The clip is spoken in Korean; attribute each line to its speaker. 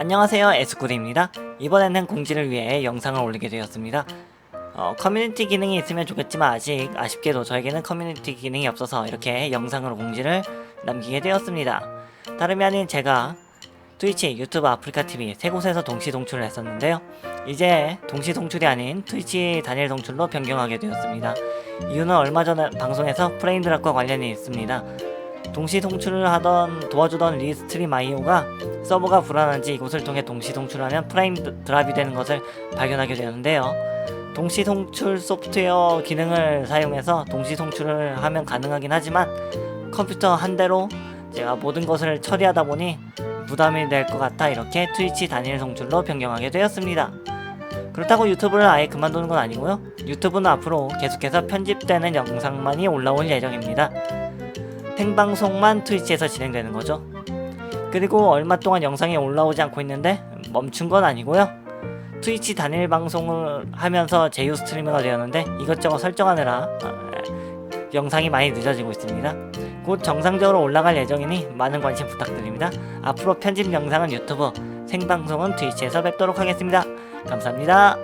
Speaker 1: 안녕하세요 에스쿠드입니다. 이번에는 공지를 위해 영상을 올리게 되었습니다. 어, 커뮤니티 기능이 있으면 좋겠지만 아직 아쉽게도 저에게는 커뮤니티 기능이 없어서 이렇게 영상으로 공지를 남기게 되었습니다. 다름이 아닌 제가 트위치, 유튜브, 아프리카TV 세 곳에서 동시 동출을 했었는데요. 이제 동시 동출이 아닌 트위치 단일 동출로 변경하게 되었습니다. 이유는 얼마 전 방송에서 프레임 드랍과 관련이 있습니다 동시 동출을 하던 도와주던 리스트림 아이오가 서버가 불안한지 이곳을 통해 동시 동출하면 프레임 드- 드랍이 되는 것을 발견하게 되는데요. 동시 동출 소프트웨어 기능을 사용해서 동시 동출을 하면 가능하긴 하지만 컴퓨터 한 대로 제가 모든 것을 처리하다 보니 부담이 될 것 같아 이렇게 트위치 단일 동출로 변경하게 되었습니다. 그렇다고 유튜브를 아예 그만두는 건 아니고요. 유튜브는 앞으로 계속해서 편집되는 영상만이 올라올 예정입니다. 생방송만 트위치에서 진행되는 거죠. 그리고 얼마 동안 영상이 올라오지 않고 있는데 멈춘 건 아니고요. 트위치 단일 방송을 하면서 제휴 스트리머가 되었는데 이것저것 설정하느라 어, 영상이 많이 늦어지고 있습니다. 곧 정상적으로 올라갈 예정이니 많은 관심 부탁드립니다. 앞으로 편집 영상은 유튜브, 생방송은 트위치에서 뵙도록 하겠습니다. 감사합니다.